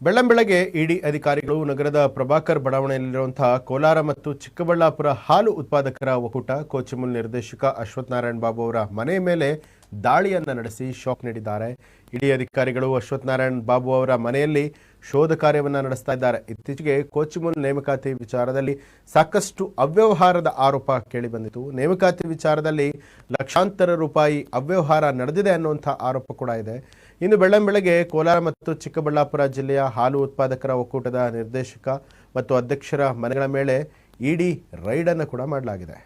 ಬೆಳ್ಳಂಬೆಳಗ್ಗೆ ಇಡಿ ಅಧಿಕಾರಿಗಳು ನಗರದ ಪ್ರಭಾಕರ್ ಬಡಾವಣೆಯಲ್ಲಿರುವಂತಹ ಕೋಲಾರ ಮತ್ತು ಚಿಕ್ಕಬಳ್ಳಾಪುರ ಹಾಲು ಉತ್ಪಾದಕರ ಒಕ್ಕೂಟ, ಕೋಚಿಮುಲ್ ನಿರ್ದೇಶಕ ಅಶ್ವಥ್ ನಾರಾಯಣ್ ಬಾಬು ಅವರ ಮನೆ ಮೇಲೆ ದಾಳಿಯನ್ನು ನಡೆಸಿ ಶಾಕ್ ನೀಡಿದ್ದಾರೆ. ಇಡಿ ಅಧಿಕಾರಿಗಳು ಅಶ್ವಥ್ ನಾರಾಯಣ್ ಬಾಬು ಅವರ ಮನೆಯಲ್ಲಿ ಶೋಧ ಕಾರ್ಯವನ್ನು ನಡೆಸ್ತಾ ಇದ್ದಾರೆ. ಇತ್ತೀಚೆಗೆ ಕೋಚಿಮುಲ್ ನೇಮಕಾತಿ ವಿಚಾರದಲ್ಲಿ ಸಾಕಷ್ಟು ಅವ್ಯವಹಾರದ ಆರೋಪ ಕೇಳಿಬಂದಿತು ನೇಮಕಾತಿ ವಿಚಾರದಲ್ಲಿ ಲಕ್ಷಾಂತರ ರೂಪಾಯಿ ಅವ್ಯವಹಾರ ನಡೆದಿದೆ ಅನ್ನುವಂಥ ಆರೋಪ ಕೂಡ ಇದೆ. ಇನ್ನು ಬೆಳ್ಳಂಬೆಳಗ್ಗೆ ಕೋಲಾರ ಮತ್ತು ಚಿಕ್ಕಬಳ್ಳಾಪುರ ಜಿಲ್ಲೆಯ ಹಾಲು ಉತ್ಪಾದಕರ ಒಕ್ಕೂಟದ ನಿರ್ದೇಶಕ ಮತ್ತು ಅಧ್ಯಕ್ಷರ ಮನೆಗಳ ಮೇಲೆ ಇಡಿ ರೈಡನ್ನು ಕೂಡ ಮಾಡಲಾಗಿದೆ.